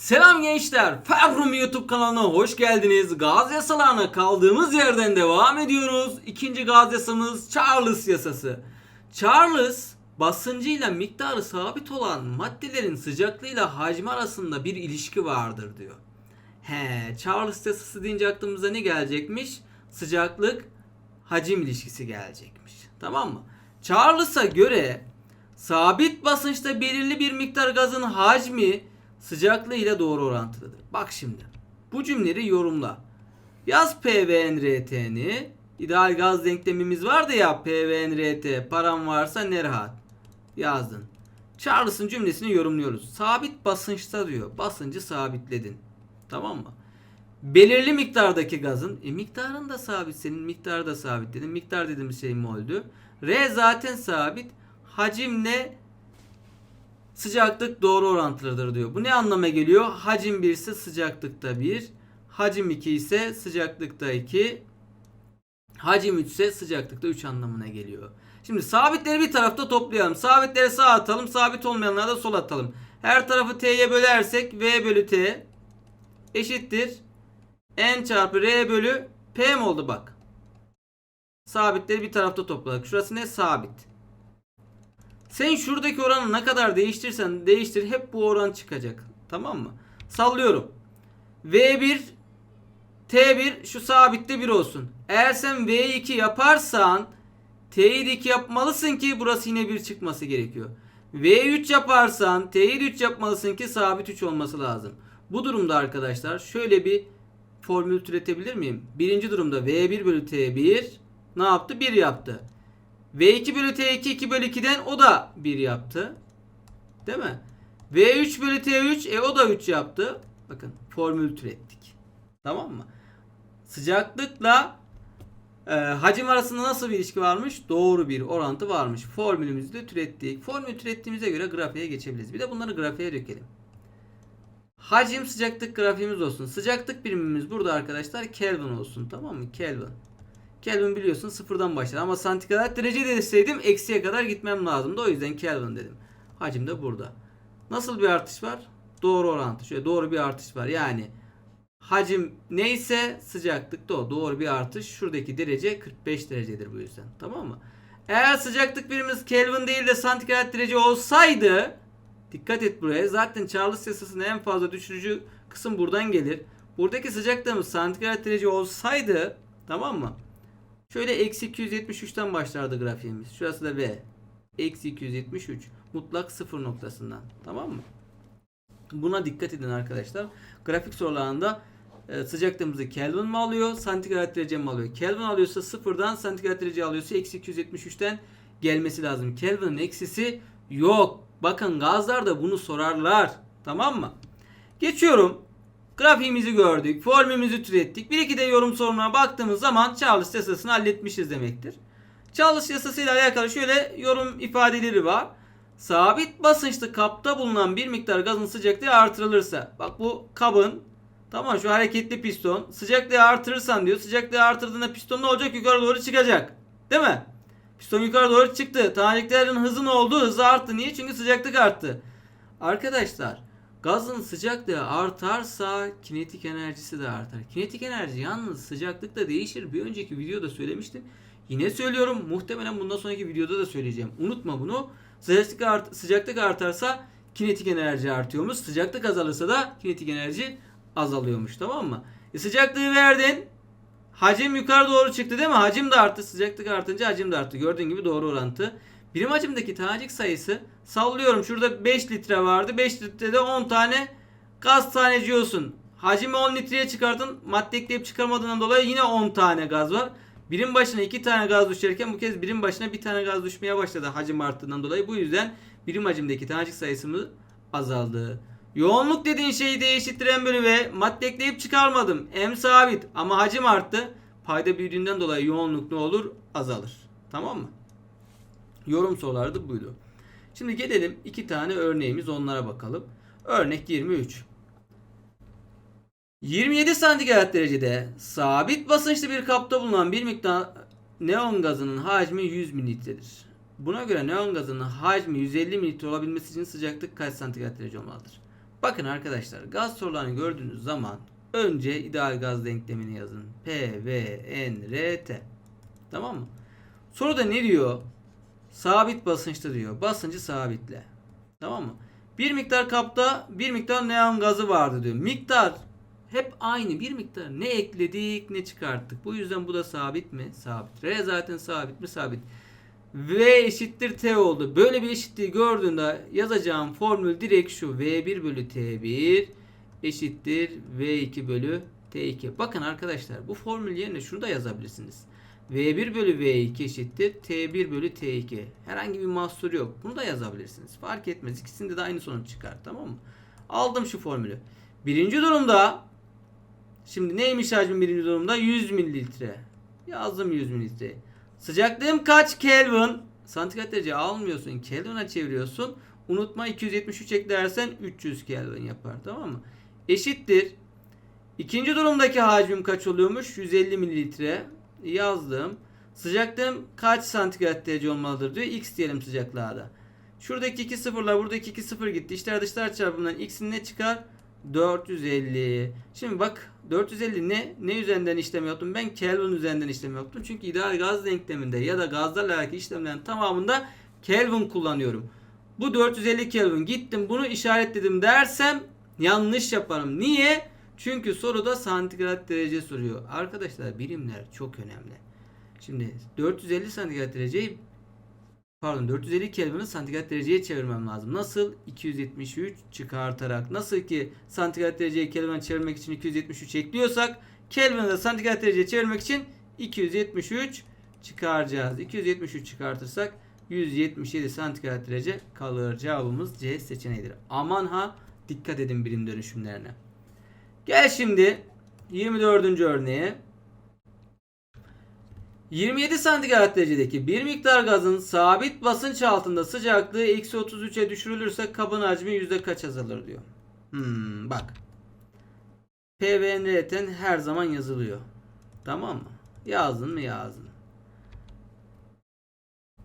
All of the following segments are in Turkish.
Selam gençler. Ferrum YouTube kanalına hoş geldiniz. Gaz yasalarına kaldığımız yerden devam ediyoruz. İkinci gaz yasamız Charles yasası. Charles basıncıyla miktarı sabit olan maddelerin sıcaklığıyla hacmi arasında bir ilişki vardır diyor. He, Charles yasası deyince aklımıza ne gelecekmiş? Sıcaklık hacim ilişkisi gelecekmiş. Tamam mı? Charles'a göre sabit basınçta belirli bir miktar gazın hacmi sıcaklığı ile doğru orantılıdır. Bak şimdi. Bu cümleleri yorumla. Yaz PVNRT'ni. İdeal gaz denklemimiz vardı ya PVNRT. Param varsa ne rahat. Yazdın. Charles'ın cümlesini yorumluyoruz. Sabit basınçta diyor. Basıncı sabitledin. Tamam mı? Belirli miktardaki gazın e, miktarın da sabit senin miktarı da sabit dedim. Miktar dediğimiz şey moldü. R zaten sabit. Hacimle sıcaklık doğru orantılıdır diyor. Bu ne anlama geliyor? Hacim 1 ise sıcaklıkta 1. Hacim 2 ise sıcaklıkta 2. Hacim 3 ise sıcaklıkta 3 anlamına geliyor. Şimdi sabitleri bir tarafta toplayalım. Sabitleri sağa atalım. Sabit olmayanları da sola atalım. Her tarafı t'ye bölersek v bölü t eşittir. n çarpı r bölü p mi oldu bak. Sabitleri bir tarafta topladık. Şurası ne? Sabit. Sen şuradaki oranı ne kadar değiştirsen değiştir hep bu oran çıkacak. Tamam mı? Sallıyorum. V1 T1 şu sabitte 1 olsun. Eğer sen V2 yaparsan T'yi de 2 yapmalısın ki burası yine 1 çıkması gerekiyor. V3 yaparsan T'yi de 3 yapmalısın ki sabit 3 olması lazım. Bu durumda arkadaşlar şöyle bir formül türetebilir miyim? Birinci durumda V1 bölü T1 ne yaptı? 1 yaptı. V2 bölü T2 2 bölü 2'den o da 1 yaptı. Değil mi? V3 bölü T3 e o da 3 yaptı. Bakın formül türettik. Tamam mı? Sıcaklıkla e, hacim arasında nasıl bir ilişki varmış? Doğru bir orantı varmış. Formülümüzü de türettik. Formülü türettiğimize göre grafiğe geçebiliriz. Bir de bunları grafiğe dökelim. Hacim sıcaklık grafiğimiz olsun. Sıcaklık birimimiz burada arkadaşlar Kelvin olsun. Tamam mı? Kelvin. Kelvin biliyorsun sıfırdan başlar ama santigrat derece deseydim eksiye kadar gitmem lazımdı. O yüzden Kelvin dedim. Hacim de burada. Nasıl bir artış var? Doğru orantı. Şöyle doğru bir artış var. Yani hacim neyse sıcaklık da o. Doğru bir artış. Şuradaki derece 45 derecedir bu yüzden. Tamam mı? Eğer sıcaklık birimiz Kelvin değil de santigrat derece olsaydı dikkat et buraya. Zaten Charles yasasının en fazla düşürücü kısım buradan gelir. Buradaki sıcaklığımız santigrat derece olsaydı tamam mı? Şöyle eksi 273'ten başlardı grafiğimiz. Şurası da V. Eksi 273. Mutlak sıfır noktasından. Tamam mı? Buna dikkat edin arkadaşlar. Grafik sorularında e, sıcaklığımızı Kelvin mi alıyor? Santigrat derece mi alıyor? Kelvin alıyorsa sıfırdan santigrat derece alıyorsa eksi 273'ten gelmesi lazım. Kelvin'in eksisi yok. Bakın gazlarda bunu sorarlar. Tamam mı? Geçiyorum. Grafiğimizi gördük. Formülümüzü türettik. Bir iki de yorum sorumuna baktığımız zaman Charles yasasını halletmişiz demektir. Charles yasasıyla alakalı şöyle yorum ifadeleri var. Sabit basınçlı kapta bulunan bir miktar gazın sıcaklığı artırılırsa. Bak bu kabın tamam şu hareketli piston. Sıcaklığı artırırsan diyor. Sıcaklığı artırdığında piston ne olacak? Yukarı doğru çıkacak. Değil mi? Piston yukarı doğru çıktı. Taneciklerin hızı ne oldu? Hızı arttı. Niye? Çünkü sıcaklık arttı. Arkadaşlar Gazın sıcaklığı artarsa kinetik enerjisi de artar. Kinetik enerji yalnız sıcaklıkta değişir. Bir önceki videoda söylemiştim. Yine söylüyorum. Muhtemelen bundan sonraki videoda da söyleyeceğim. Unutma bunu. Sıcaklık, art sıcaklık artarsa kinetik enerji artıyormuş. Sıcaklık azalırsa da kinetik enerji azalıyormuş. Tamam mı? E sıcaklığı verdin. Hacim yukarı doğru çıktı değil mi? Hacim de arttı. Sıcaklık artınca hacim de arttı. Gördüğün gibi doğru orantı. Birim hacimdeki tanecik sayısı sallıyorum şurada 5 litre vardı. 5 litrede 10 tane gaz taneci olsun. Hacimi 10 litreye çıkardın. Madde ekleyip çıkarmadığından dolayı yine 10 tane gaz var. Birim başına 2 tane gaz düşerken bu kez birim başına 1 tane gaz düşmeye başladı hacim arttığından dolayı. Bu yüzden birim hacimdeki tanecik sayısı azaldı. Yoğunluk dediğin şeyi değiştir m bölü v. Madde ekleyip çıkarmadım. M sabit ama hacim arttı. Payda büyüdüğünden dolayı yoğunluk ne olur? Azalır. Tamam mı? Yorum soruları buydu. Şimdi gelelim iki tane örneğimiz onlara bakalım. Örnek 23. 27 santigrat derecede sabit basınçlı bir kapta bulunan bir miktar neon gazının hacmi 100 mililitredir. Buna göre neon gazının hacmi 150 mililitre olabilmesi için sıcaklık kaç santigrat derece olmalıdır? Bakın arkadaşlar gaz sorularını gördüğünüz zaman önce ideal gaz denklemini yazın. P, V, N, R, T. Tamam mı? Soruda ne diyor? Sabit basınçta diyor. Basıncı sabitle. Tamam mı? Bir miktar kapta bir miktar neon gazı vardı diyor. Miktar hep aynı bir miktar. Ne ekledik ne çıkarttık. Bu yüzden bu da sabit mi? Sabit. R zaten sabit mi? Sabit. V eşittir T oldu. Böyle bir eşitliği gördüğünde yazacağım formül direkt şu. V1 bölü T1 eşittir V2 bölü T2. Bakın arkadaşlar bu formül yerine şunu da yazabilirsiniz. V1 bölü V2 eşittir T1 bölü T2. Herhangi bir mahsur yok. Bunu da yazabilirsiniz. Fark etmez. İkisinde de aynı sonuç çıkar. Tamam mı? Aldım şu formülü. Birinci durumda şimdi neymiş hacmin birinci durumda? 100 mililitre. Yazdım 100 mililitre. Sıcaklığım kaç Kelvin? Santigrat derece almıyorsun. Kelvin'e çeviriyorsun. Unutma 273 eklersen 300 Kelvin yapar. Tamam mı? Eşittir. İkinci durumdaki hacmim kaç oluyormuş? 150 mililitre. Yazdım. Sıcaklığım kaç santigrat derece olmalıdır diyor. X diyelim sıcaklığa da. Şuradaki iki sıfırla buradaki iki sıfır gitti. İçler dışlar çarpımından x'in ne çıkar? 450. Şimdi bak 450 ne? Ne üzerinden işlem yaptım? Ben Kelvin üzerinden işlem yaptım. Çünkü ideal gaz denkleminde ya da gazlarla alakalı işlemlerin tamamında Kelvin kullanıyorum. Bu 450 Kelvin gittim bunu işaretledim dersem yanlış yaparım. Niye? Çünkü soruda santigrat derece soruyor. Arkadaşlar birimler çok önemli. Şimdi 450 santigrat dereceyi pardon 450 Kelvin'i santigrat dereceye çevirmem lazım. Nasıl? 273 çıkartarak. Nasıl ki santigrat dereceyi Kelvin'e çevirmek için 273 ekliyorsak Kelvin'i de santigrat dereceye çevirmek için 273 çıkaracağız. 273 çıkartırsak 177 santigrat derece kalır. Cevabımız C seçeneğidir. Aman ha dikkat edin birim dönüşümlerine. Gel şimdi 24. örneğe. 27 santigrat derecedeki bir miktar gazın sabit basınç altında sıcaklığı eksi 33'e düşürülürse kabın hacmi yüzde kaç azalır diyor. Hmm, bak. PVNRT'n her zaman yazılıyor. Tamam mı? Yazdın mı yazdın.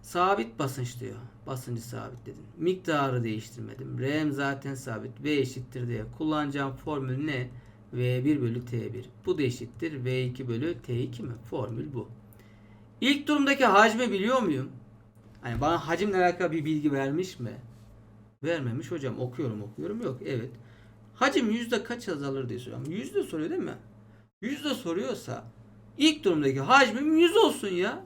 Sabit basınç diyor. Basıncı sabitledin. Miktarı değiştirmedim. R'm zaten sabit. V eşittir diye. Kullanacağım formül ne? V1 bölü T1. Bu da eşittir. V2 bölü T2 mi? Formül bu. İlk durumdaki hacmi biliyor muyum? Hani bana hacimle alakalı bir bilgi vermiş mi? Vermemiş hocam. Okuyorum okuyorum. Yok. Evet. Hacim yüzde kaç azalır diye soruyorum. Yüzde soruyor değil mi? Yüzde soruyorsa ilk durumdaki hacmim 100 olsun ya.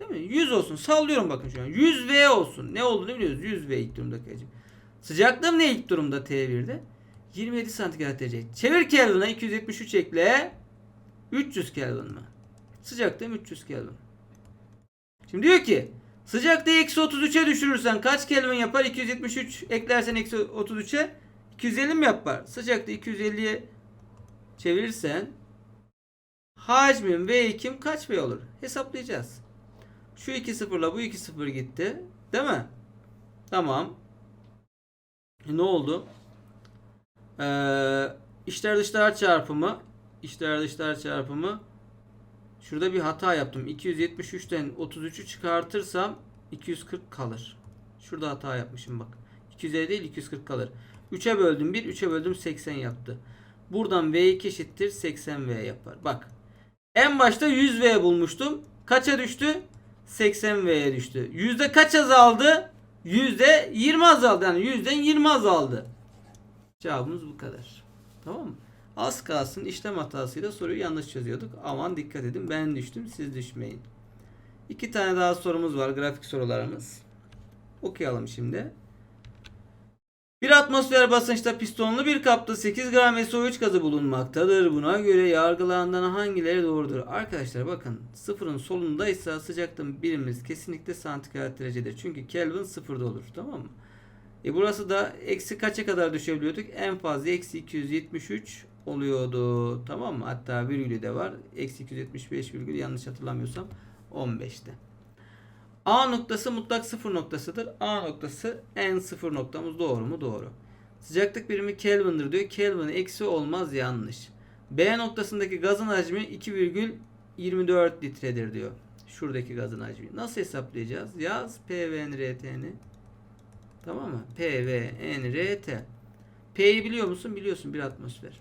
Değil mi? 100 olsun. Sallıyorum bakın şu an. 100 V olsun. Ne olduğunu biliyoruz. 100 V ilk durumdaki hacim. Sıcaklığım ne ilk durumda T1'de? 27 santigrat derece. Çevir Kelvin'e 273 ekle. 300 Kelvin mi? Sıcaklığım 300 Kelvin. Şimdi diyor ki sıcaklığı eksi 33'e düşürürsen kaç Kelvin yapar? 273 eklersen eksi 33'e 250 mi yapar? Sıcaklığı 250'ye çevirirsen hacmin V2'm kaç V olur? Hesaplayacağız. Şu iki sıfırla bu iki sıfır gitti. Değil mi? Tamam. E, ne oldu? Ee, dışlar çarpımı içler dışlar çarpımı şurada bir hata yaptım. 273'ten 33'ü çıkartırsam 240 kalır. Şurada hata yapmışım bak. 250 değil 240 kalır. 3'e böldüm 1, 3'e böldüm 80 yaptı. Buradan V2 eşittir 80V yapar. Bak. En başta 100V bulmuştum. Kaça düştü? 80V'ye düştü. Yüzde kaç azaldı? Yüzde 20 azaldı. Yani yüzden 20 azaldı. Cevabımız bu kadar. Tamam mı? Az kalsın işlem hatasıyla soruyu yanlış çözüyorduk. Aman dikkat edin ben düştüm siz düşmeyin. İki tane daha sorumuz var grafik sorularımız. Okuyalım şimdi. Bir atmosfer basınçta pistonlu bir kapta 8 gram SO3 gazı bulunmaktadır. Buna göre yargılanan hangileri doğrudur? Arkadaşlar bakın sıfırın solundaysa sıcaklığın birimimiz kesinlikle santigrat derecedir. Çünkü Kelvin sıfırda olur tamam mı? E burası da eksi kaça kadar düşebiliyorduk? En fazla eksi 273 oluyordu. Tamam mı? Hatta virgülü de var. Eksi 275 virgül yanlış hatırlamıyorsam 15'te. A noktası mutlak sıfır noktasıdır. A noktası en sıfır noktamız doğru mu? Doğru. Sıcaklık birimi Kelvin'dir diyor. Kelvin eksi olmaz yanlış. B noktasındaki gazın hacmi 2,24 litredir diyor. Şuradaki gazın hacmi. Nasıl hesaplayacağız? Yaz P, V, N, R, T'ni. Tamam mı? P, V, N, R, T. P'yi biliyor musun? Biliyorsun 1 atmosfer.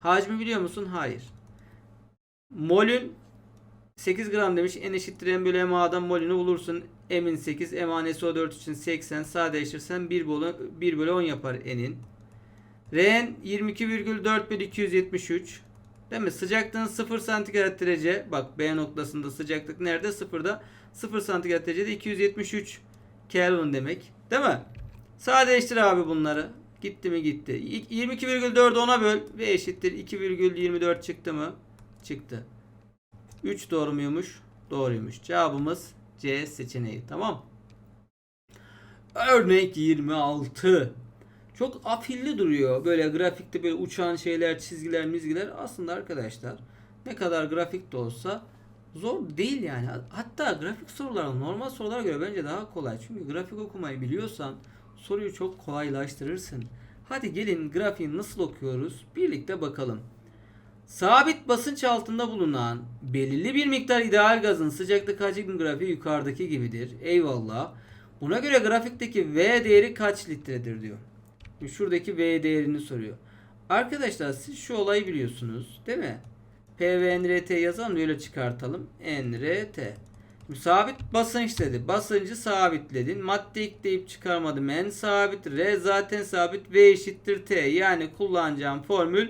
Hacmi biliyor musun? Hayır. Molün 8 gram demiş. N eşittir M bölü MA'dan molünü bulursun. M'in 8. MA NSO4 için 80. Sadeleştirsen 1 bölü, 1 bölü 10 yapar N'in. R'n 22,4 bölü 273. Değil mi? Sıcaklığın 0 santigrat derece. Bak B noktasında sıcaklık nerede? Sıfırda. 0 santigrat derecede 273 Kelvin demek. Değil mi? Sadeleştir abi bunları. Gitti mi gitti. 22,4 10'a böl ve eşittir 2,24 çıktı mı? Çıktı. 3 doğru muymuş? Doğruymuş. Cevabımız C seçeneği. Tamam. Örnek 26. Çok afilli duruyor. Böyle grafikte böyle uçan şeyler, çizgiler, mizgiler. Aslında arkadaşlar ne kadar grafik de olsa zor değil yani. Hatta grafik sorular normal sorulara göre bence daha kolay. Çünkü grafik okumayı biliyorsan soruyu çok kolaylaştırırsın. Hadi gelin grafiği nasıl okuyoruz birlikte bakalım. Sabit basınç altında bulunan belirli bir miktar ideal gazın sıcaklık hacim grafiği yukarıdaki gibidir. Eyvallah. Buna göre grafikteki V değeri kaç litredir diyor. Şuradaki V değerini soruyor. Arkadaşlar siz şu olayı biliyorsunuz değil mi? PV NRT yazalım öyle çıkartalım. NRT. Sabit basınç dedi. Basıncı sabitledin. Madde ekleyip çıkarmadım. N sabit. R zaten sabit. V eşittir T. Yani kullanacağım formül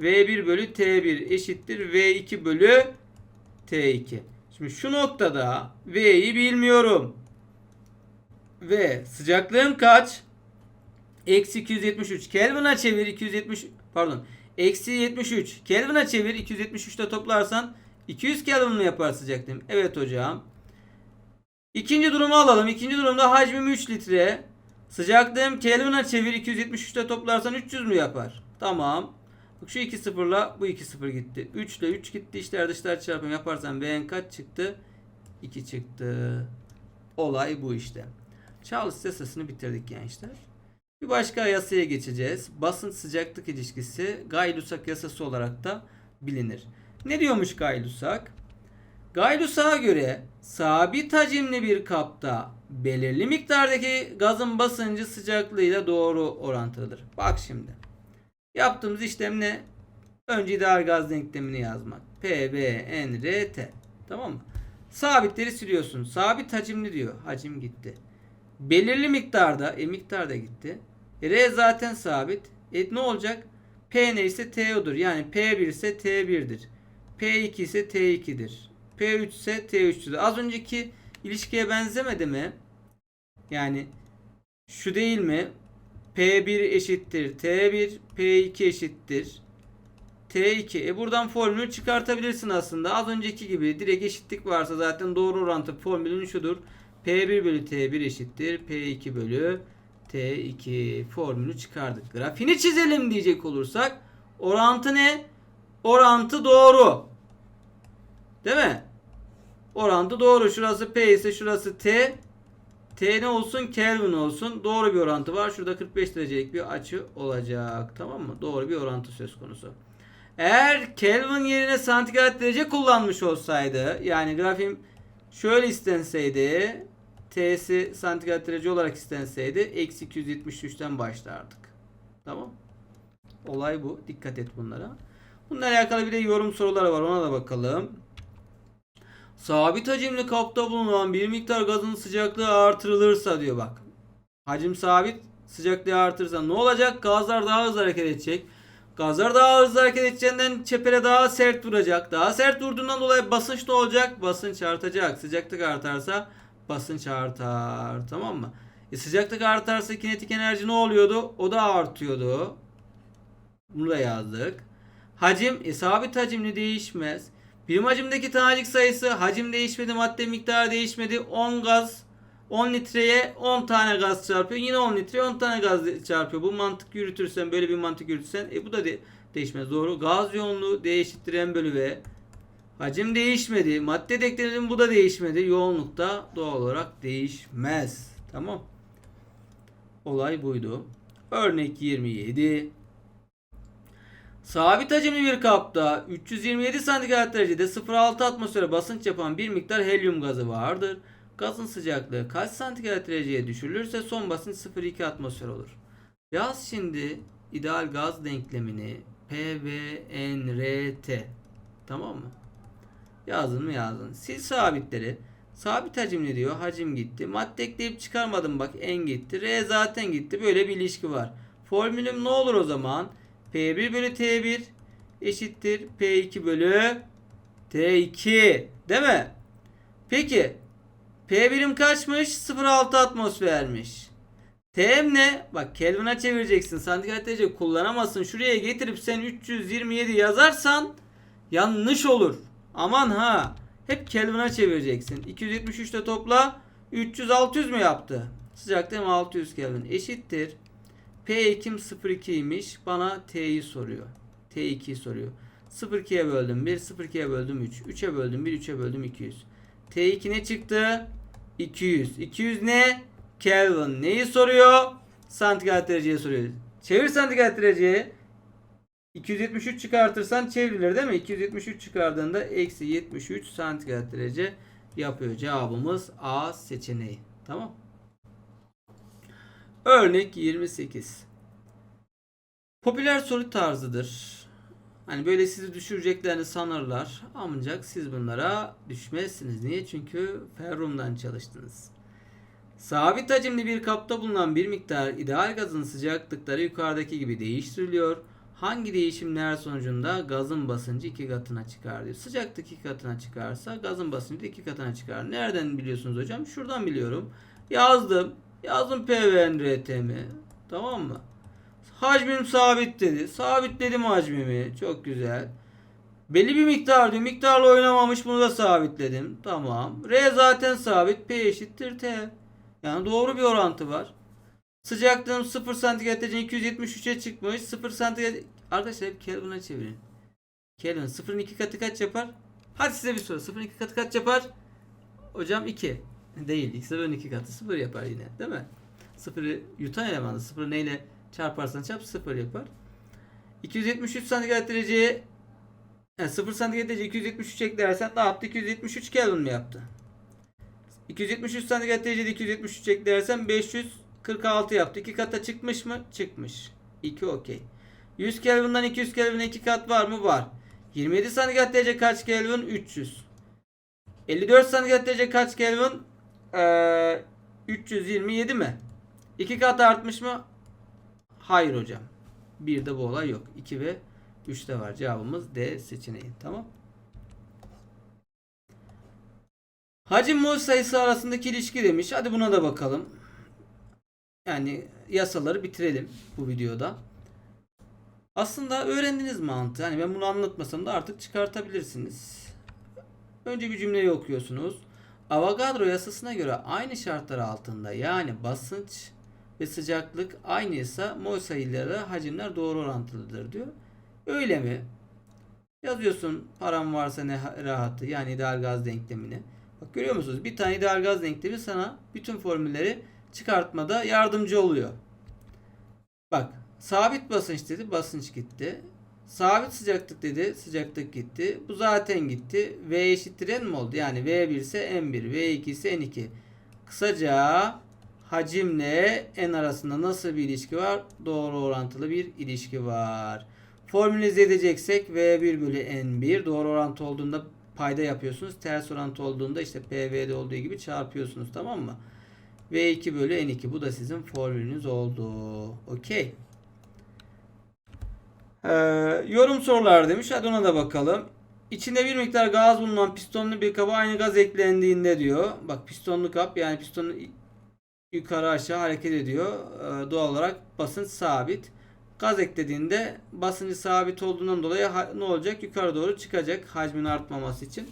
V1 bölü T1 eşittir V2 bölü T2. Şimdi şu noktada V'yi bilmiyorum. Ve sıcaklığım kaç? Eksi 273. Kelvin'a çevir 270 pardon. Eksi 73. Kelvin'a çevir 273'te toplarsan 200 Kelvin mi yapar sıcaklığım? Evet hocam. İkinci durumu alalım. İkinci durumda hacmim 3 litre. Sıcaklığım Kelvin'a çevir 273'te toplarsan 300 mü yapar? Tamam. Bak şu iki sıfırla bu iki sıfır gitti. 3 ile 3 gitti. İçler dışlar çarpımı yaparsan Vn kaç çıktı? 2 çıktı. Olay bu işte. Charles yasasını bitirdik gençler. Bir başka yasaya geçeceğiz. Basınç sıcaklık ilişkisi Gay-Lussac yasası olarak da bilinir. Ne diyormuş Gay-Lussac? Gay-Lussac'a göre sabit hacimli bir kapta belirli miktardaki gazın basıncı sıcaklığıyla doğru orantılıdır. Bak şimdi. Yaptığımız işlem ne? Önce ideal gaz denklemini yazmak. P, B, N, R, T. Tamam mı? Sabitleri siliyorsun. Sabit hacimli diyor. Hacim gitti. Belirli miktarda, e miktar gitti. E, R zaten sabit. E ne olacak? P neyse T'odur. Yani P1 ise T1'dir. P2 ise T2'dir. P3 ise T3'tür. Az önceki ilişkiye benzemedi mi? Yani şu değil mi? P1 eşittir T1, P2 eşittir T2. E buradan formülü çıkartabilirsin aslında. Az önceki gibi direkt eşitlik varsa zaten doğru orantı formülün şudur. P1 bölü T1 eşittir P2 bölü T2 formülü çıkardık. Grafiğini çizelim diyecek olursak orantı ne? Orantı doğru. Değil mi? Orantı doğru. Şurası P ise şurası T. T ne olsun? Kelvin olsun. Doğru bir orantı var. Şurada 45 derecelik bir açı olacak. Tamam mı? Doğru bir orantı söz konusu. Eğer Kelvin yerine santigrat derece kullanmış olsaydı yani grafim şöyle istenseydi T'si santigrat derece olarak istenseydi eksi 273'ten başlardık. Tamam. Olay bu. Dikkat et bunlara. Bununla alakalı bir de yorum soruları var. Ona da bakalım. Sabit hacimli kapta bulunan bir miktar gazın sıcaklığı artırılırsa diyor bak. Hacim sabit sıcaklığı artırırsa ne olacak? Gazlar daha hızlı hareket edecek. Gazlar daha hızlı hareket edeceğinden çepere daha sert vuracak. Daha sert vurduğundan dolayı basınç ne olacak? Basınç artacak. Sıcaklık artarsa basınç artar. Tamam mı? E sıcaklık artarsa kinetik enerji ne oluyordu? O da artıyordu. Bunu da yazdık. Hacim e, sabit hacimli değişmez. Birim hacimdeki tanecik sayısı hacim değişmedi, madde miktarı değişmedi. 10 gaz 10 litreye 10 tane gaz çarpıyor. Yine 10 litreye 10 tane gaz çarpıyor. Bu mantık yürütürsen böyle bir mantık yürütürsen e bu da de değişmez. Doğru. Gaz yoğunluğu D M bölü V. Hacim değişmedi. Madde denkleminin bu da değişmedi. Yoğunlukta doğal olarak değişmez. Tamam. Olay buydu. Örnek 27. Sabit hacimli bir kapta 327 santigrat derecede 0.6 atmosfere basınç yapan bir miktar helyum gazı vardır. Gazın sıcaklığı kaç santigrat dereceye düşürülürse son basınç 0.2 atmosfer olur. Yaz şimdi ideal gaz denklemini PVNRT tamam mı? Yazdın mı yazdın. Sil sabitleri. Sabit hacimli diyor. Hacim gitti. Madde ekleyip çıkarmadım bak. En gitti. R zaten gitti. Böyle bir ilişki var. Formülüm ne olur o zaman? P1 bölü T1 eşittir. P2 bölü T2. Değil mi? Peki. P birim kaçmış? 0.6 atmosfermiş. TM ne? Bak Kelvin'a çevireceksin. Santigrat derece kullanamazsın. Şuraya getirip sen 327 yazarsan yanlış olur. Aman ha. Hep Kelvin'a çevireceksin. 273 ile topla 300 600 mü yaptı? Sıcaklığı 600 Kelvin eşittir. P2'm 02'ymiş. Bana T'yi soruyor. T2'yi soruyor. 0,2'ye böldüm 1, 0,2'ye böldüm 3. 3'e böldüm 1, 3'e böldüm 200. T2 ne çıktı? 200. 200 ne? Kelvin. Neyi soruyor? Santigrat dereceye soruyor. Çevir santigrat dereceye. 273 çıkartırsan çevrilir değil mi? 273 çıkardığında eksi 73 santigrat derece yapıyor. Cevabımız A seçeneği. Tamam. Örnek 28. Popüler soru tarzıdır. Hani böyle sizi düşüreceklerini sanırlar. Ancak siz bunlara düşmezsiniz. Niye? Çünkü Ferrum'dan çalıştınız. Sabit hacimli bir kapta bulunan bir miktar ideal gazın sıcaklıkları yukarıdaki gibi değiştiriliyor. Hangi değişimler sonucunda gazın basıncı iki katına çıkar diyor. Sıcaklık iki katına çıkarsa gazın basıncı da iki katına çıkar. Nereden biliyorsunuz hocam? Şuradan biliyorum. Yazdım. Yazdım PVNRT'mi. Tamam mı? Hacmim sabit dedi. Sabitledim hacmimi. Çok güzel. Belli bir miktar diyor. Miktarla oynamamış bunu da sabitledim. Tamam. R zaten sabit. P eşittir T. Yani doğru bir orantı var. Sıcaklığım 0 santigrat derece 273'e çıkmış. 0 santigrat Arkadaşlar hep Kelvin'e çevirin. Kelvin 0'ın 2 katı kaç yapar? Hadi size bir soru. 0'ın 2 katı kaç yapar? Hocam 2. Değil. 0'ın 2 katı 0 yapar yine. Değil mi? 0'ı yutan elemanı. 0'ı neyle çarparsan çarp 0 yapar. 273 santigrat dereceye yani 0 santigrat derece 273 eklersen ne yaptı? 273 Kelvin mi yaptı? 273 santigrat derecede 273 eklersen 546 yaptı. 2 kata çıkmış mı? Çıkmış. 2 okey. 100 Kelvin'den 200 Kelvin'e 2 kat var mı? Var. 27 santigrat derece kaç Kelvin? 300. 54 santigrat derece kaç Kelvin? Ee, 327 mi? 2 kat artmış mı? Hayır hocam. Bir de bu olay yok. 2 ve 3'te var. Cevabımız D seçeneği. Tamam. Hacim mol sayısı arasındaki ilişki demiş. Hadi buna da bakalım. Yani yasaları bitirelim bu videoda. Aslında öğrendiniz mantığı. Hani ben bunu anlatmasam da artık çıkartabilirsiniz. Önce bir cümleyi okuyorsunuz. Avogadro yasasına göre aynı şartlar altında yani basınç ve sıcaklık aynıysa mol sayıları hacimler doğru orantılıdır diyor. Öyle mi? Yazıyorsun param varsa ne rahatı yani ideal gaz denklemini. Bak görüyor musunuz? Bir tane ideal gaz denklemi sana bütün formülleri çıkartmada yardımcı oluyor. Bak sabit basınç dedi basınç gitti. Sabit sıcaklık dedi sıcaklık gitti. Bu zaten gitti. V eşittir N mi oldu? Yani V1 ise N1 V2 ise N2. Kısaca hacimle N arasında nasıl bir ilişki var? Doğru orantılı bir ilişki var. Formülize edeceksek V1 bölü N1 doğru orantı olduğunda payda yapıyorsunuz. Ters orantı olduğunda işte PV'de olduğu gibi çarpıyorsunuz tamam mı? V2 bölü N2 bu da sizin formülünüz oldu. Okey. Ee, yorum sorular demiş. Hadi ona da bakalım. İçinde bir miktar gaz bulunan pistonlu bir kaba aynı gaz eklendiğinde diyor. Bak pistonlu kap yani piston yukarı aşağı hareket ediyor. Ee, doğal olarak basınç sabit. Gaz eklediğinde basıncı sabit olduğundan dolayı ne olacak? Yukarı doğru çıkacak hacmin artmaması için.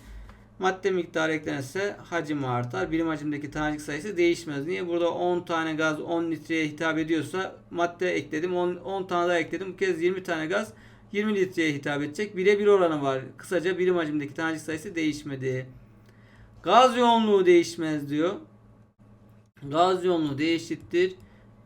Madde miktarı eklenirse hacim artar. Birim hacimdeki tanecik sayısı değişmez. Niye? Burada 10 tane gaz 10 litreye hitap ediyorsa madde ekledim. 10, 10 tane daha ekledim. Bu kez 20 tane gaz 20 litreye hitap edecek. Bire bir oranı var. Kısaca birim hacimdeki tanecik sayısı değişmedi. Gaz yoğunluğu değişmez diyor. Gaz yoğunluğu değişiktir.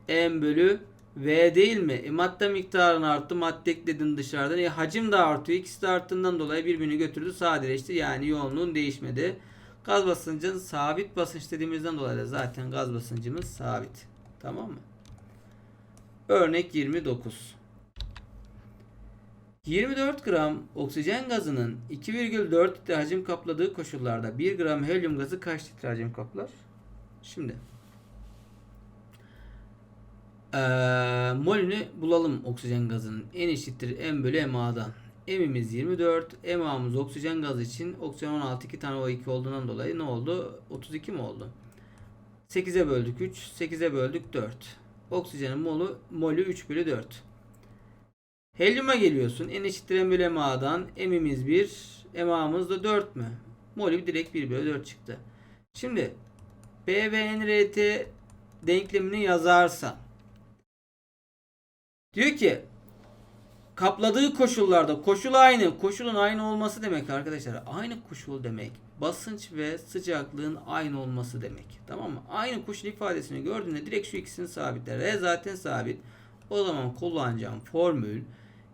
M bölü V değil mi? E, madde miktarını arttı. Madde ekledin dışarıdan. E, hacim de artıyor. İkisi de arttığından dolayı birbirini götürdü. Sadeleşti. Yani yoğunluğun değişmedi. Gaz basıncın sabit basınç dediğimizden dolayı da zaten gaz basıncımız sabit. Tamam mı? Örnek 29. 24 gram oksijen gazının 2,4 litre hacim kapladığı koşullarda 1 gram helyum gazı kaç litre hacim kaplar? Şimdi eee molünü bulalım oksijen gazının. N eşittir M bölü MA'dan. M'imiz 24. MA'mız oksijen gazı için oksijen 16 2 tane O2 olduğundan dolayı ne oldu? 32 mi oldu? 8'e böldük 3. 8'e böldük 4. Oksijenin molu, molü 3 bölü 4. Helyuma geliyorsun. N eşittir M bölü MA'dan. M'imiz 1. MA'mız da 4 mü? Molü direkt 1 bölü 4 çıktı. Şimdi B ve NRT denklemini yazarsan diyor ki kapladığı koşullarda koşul aynı. Koşulun aynı olması demek arkadaşlar. Aynı koşul demek. Basınç ve sıcaklığın aynı olması demek. Tamam mı? Aynı koşul ifadesini gördüğünde direkt şu ikisini sabitler. R zaten sabit. O zaman kullanacağım formül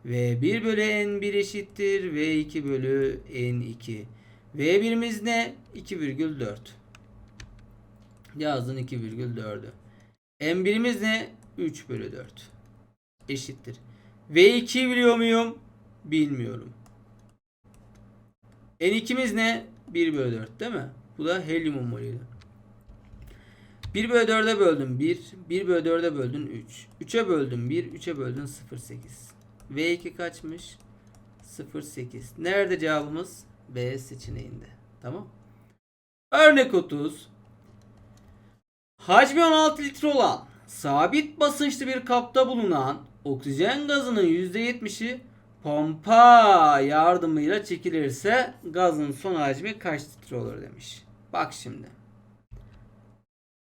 V1 bölü N1 eşittir V2 bölü N2. V1'imiz ne? 2,4. Yazdın 2,4'ü. M1'imiz ne? 3 bölü 4. Eşittir. V2 biliyor muyum? Bilmiyorum. N2'miz ne? 1 bölü 4 değil mi? Bu da helyumun molüydü. 1 bölü 4'e böldüm 1. 1 bölü 4'e böldün 3. 3'e böldüm 1. 3'e böldün 0,8. V2 kaçmış? 0,8. Nerede cevabımız? B seçeneğinde. Tamam. Örnek 30. Hacmi 16 litre olan sabit basınçlı bir kapta bulunan oksijen gazının %70'i pompa yardımıyla çekilirse gazın son hacmi kaç litre olur demiş. Bak şimdi.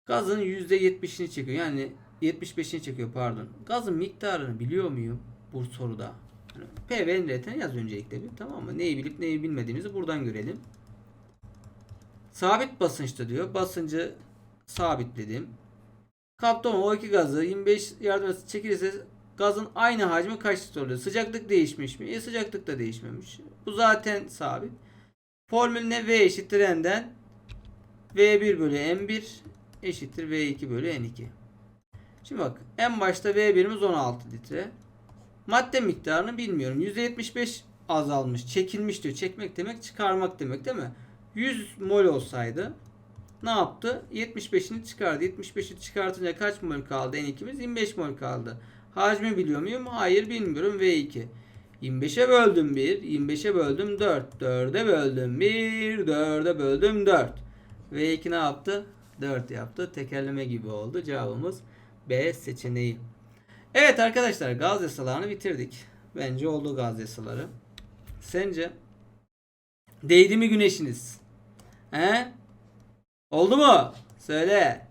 Gazın %70'ini çekiyor. Yani 75'ini çekiyor pardon. Gazın miktarını biliyor muyum bu soruda? Yani P ve N yaz öncelikle bir tamam mı? Neyi bilip neyi bilmediğimizi buradan görelim. Sabit basınçta diyor. Basıncı sabitledim. Kaptan O2 gazı 25 yardım çekilirse gazın aynı hacmi kaç litre? Sıcaklık değişmiş mi? E sıcaklık da değişmemiş. Bu zaten sabit. Formül ne? V eşittir N'den V1 bölü M1 eşittir V2 bölü N2. Şimdi bak en başta V1'imiz 16 litre. Madde miktarını bilmiyorum. %75 azalmış. Çekilmiş diyor. Çekmek demek çıkarmak demek değil mi? 100 mol olsaydı ne yaptı? 75'ini çıkardı. 75'i çıkartınca kaç mol kaldı? N2'miz 25 mol kaldı. Hacmi biliyor muyum? Hayır bilmiyorum. V2. 25'e böldüm 1. 25'e böldüm 4. 4'e böldüm 1. 4'e böldüm 4. V2 ne yaptı? 4 yaptı. Tekerleme gibi oldu. Cevabımız B seçeneği. Evet arkadaşlar gaz yasalarını bitirdik. Bence oldu gaz yasaları. Sence? Değdi mi güneşiniz? He? Oldu mu? Söyle.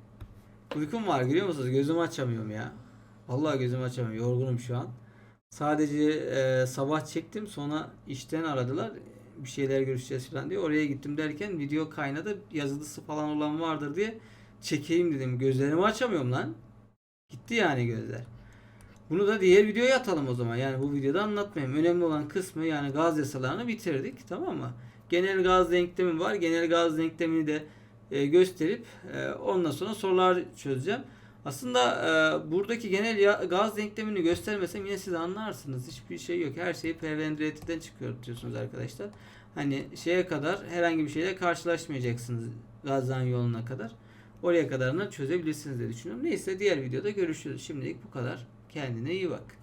Uykum var görüyor musunuz? Gözümü açamıyorum ya. Vallahi gözümü açamıyorum. Yorgunum şu an. Sadece e, sabah çektim. Sonra işten aradılar. Bir şeyler görüşeceğiz falan diye. Oraya gittim derken video kaynadı. Yazılısı falan olan vardır diye çekeyim dedim. Gözlerimi açamıyorum lan. Gitti yani gözler. Bunu da diğer videoya atalım o zaman. Yani bu videoda anlatmayayım. Önemli olan kısmı yani gaz yasalarını bitirdik. Tamam mı? Genel gaz denklemi var. Genel gaz denklemini de e, gösterip e, ondan sonra sorular çözeceğim. Aslında e, buradaki genel ya- gaz denklemini göstermesem yine siz anlarsınız. Hiçbir şey yok. Her şeyi PVNRT'den çıkıyor diyorsunuz arkadaşlar. Hani şeye kadar herhangi bir şeyle karşılaşmayacaksınız gazdan yoluna kadar. Oraya kadarını çözebilirsiniz diye düşünüyorum. Neyse diğer videoda görüşürüz. Şimdilik bu kadar. Kendine iyi bak.